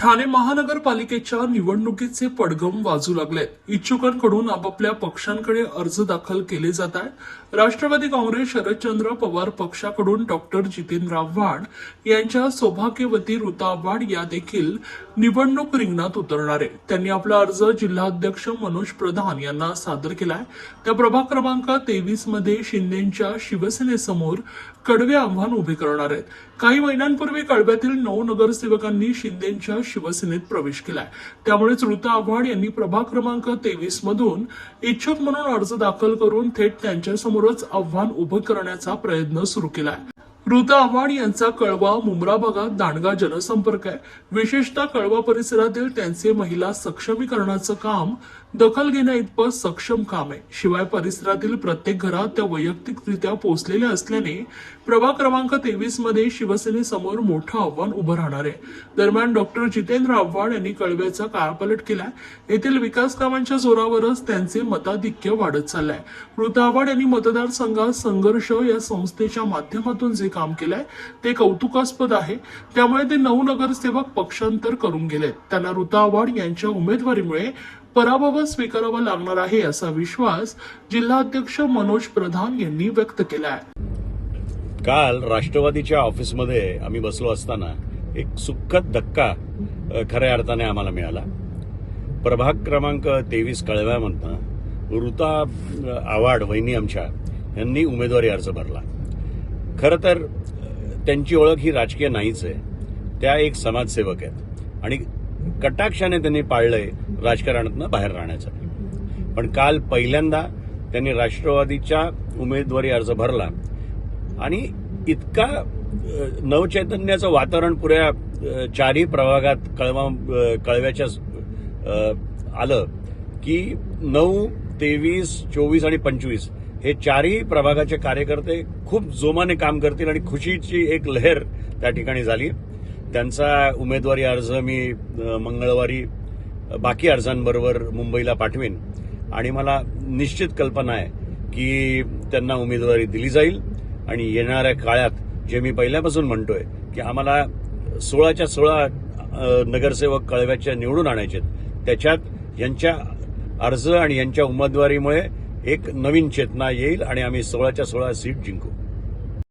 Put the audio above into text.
ठाणे महानगरपालिकेच्या निवडणुकीचे पडगम वाजू लागले. इच्छुकांकडून आपापल्या पक्षांकडे अर्ज दाखल केले जात आहेत. राष्ट्रवादी काँग्रेस शरदचंद्र पवार पक्षाकडून डॉक्टर जितेंद्र आव्हाड यांच्या सौभाग्यवती ऋता आव्हाड या देखील निवडणूक रिंगणात उतरणार आहे त्यांनी आपला अर्ज जिल्हाध्यक्ष मनोज प्रधान यांना सादर केलाय. त्या प्रभाग क्रमांक तेवीसमध्ये शिंदेच्या शिवसेनेसमोर कडवे आव्हान उभे करणार आहेत. काही महिन्यांपूर्वी कळव्यातील नऊ नगरसेवकांनी शिंदेच्या शिवसेनेत प्रवेश केलाय. त्यामुळेच ऋता आव्हाड यांनी प्रभाग क्रमांक तेवीस मधून इच्छुक म्हणून अर्ज दाखल करून थेट त्यांच्यासमोरच आव्हान उभं करण्याचा प्रयत्न सुरू केलाय. ऋता आव्हाड यांचा कळवा मुंब्रा भागात दांडगा जनसंपर्क आहे. विशेषतः कळवा परिसरातील त्यांचे महिला सक्षमीकरणाचं काम दखल घेण्या इतपत सक्षम काम आहे. शिवाय परिसरातील प्रत्येक घरात त्या वैयक्तिकरित्या पोहोचलेल्या असल्याने प्रभाग क्रमांक तेवीसमध्ये शिवसेनेसमोर मोठं आव्हान उभं राहणार आहे. दरम्यान डॉक्टर जितेंद्र आव्हाड यांनी कळव्याचा कायापालट केलाय. येथील विकास कामांच्या जोरावरच त्यांचे मताधिक्य वाढत चाललंय. ऋता आव्हाड यांनी मतदारसंघात संघर्ष या संस्थेच्या माध्यमातून जे काम काम केलंय. ते कौतुकास्पद आहे. त्यामुळे ते नऊ नगरसेवक पक्षांतर करून गेलेत. त्यांना ऋता आव्हाड यांच्या उमेदवारीमुळे पराभव स्वीकारावा लागणार आहे असा विश्वास जिल्हाध्यक्ष मनोज प्रधान यांनी व्यक्त केला आहे काल राष्ट्रवादीच्या ऑफिसमध्ये आम्ही बसलो असताना एक सुखद धक्का खऱ्या अर्थाने आम्हाला मिळाला. प्रभाग क्रमांक तेवीस कळव्यामधनं ऋता अ, आव्हाड वहिनी आमच्या यांनी उमेदवारी अर्ज भरला. खरं तर त्यांची ओळख ही राजकीय नाहीच आहे. त्या एक समाजसेवक आहेत. आणि कटाक्षाने त्यांनी पाळलंय राजकारणातनं बाहेर राहण्याचं पण काल पहिल्यांदा त्यांनी राष्ट्रवादीच्या उमेदवारी अर्ज भरला. आणि इतका नवचैतन्याचं वातावरण पुऱ्या चारही प्रभागात कळवा कळव्याच्या आलं की नऊ तेवीस चोवीस आणि पंचवीस हे चारही प्रभागाचे कार्यकर्ते खूप जोमाने काम करतील आणि खुशीची एक लहर त्या ठिकाणी झाली. त्यांचा उमेदवारी अर्ज मी मंगळवारी बाकी अर्जांबरोबर मुंबईला पाठवेन. आणि मला निश्चित कल्पना आहे की त्यांना उमेदवारी दिली जाईल आणि येणाऱ्या काळात जे मी पहिल्यापासून म्हणतोय की आम्हाला सोळाच्या सोळा नगरसेवक कळव्याच्या निवडून आणायचे त्याच्यात यांच्या अर्ज आणि यांच्या उमेदवारीमुळे एक नवीन चेतना येईल आणि आम्ही सोळाच्या सोळा सीट जिंकू.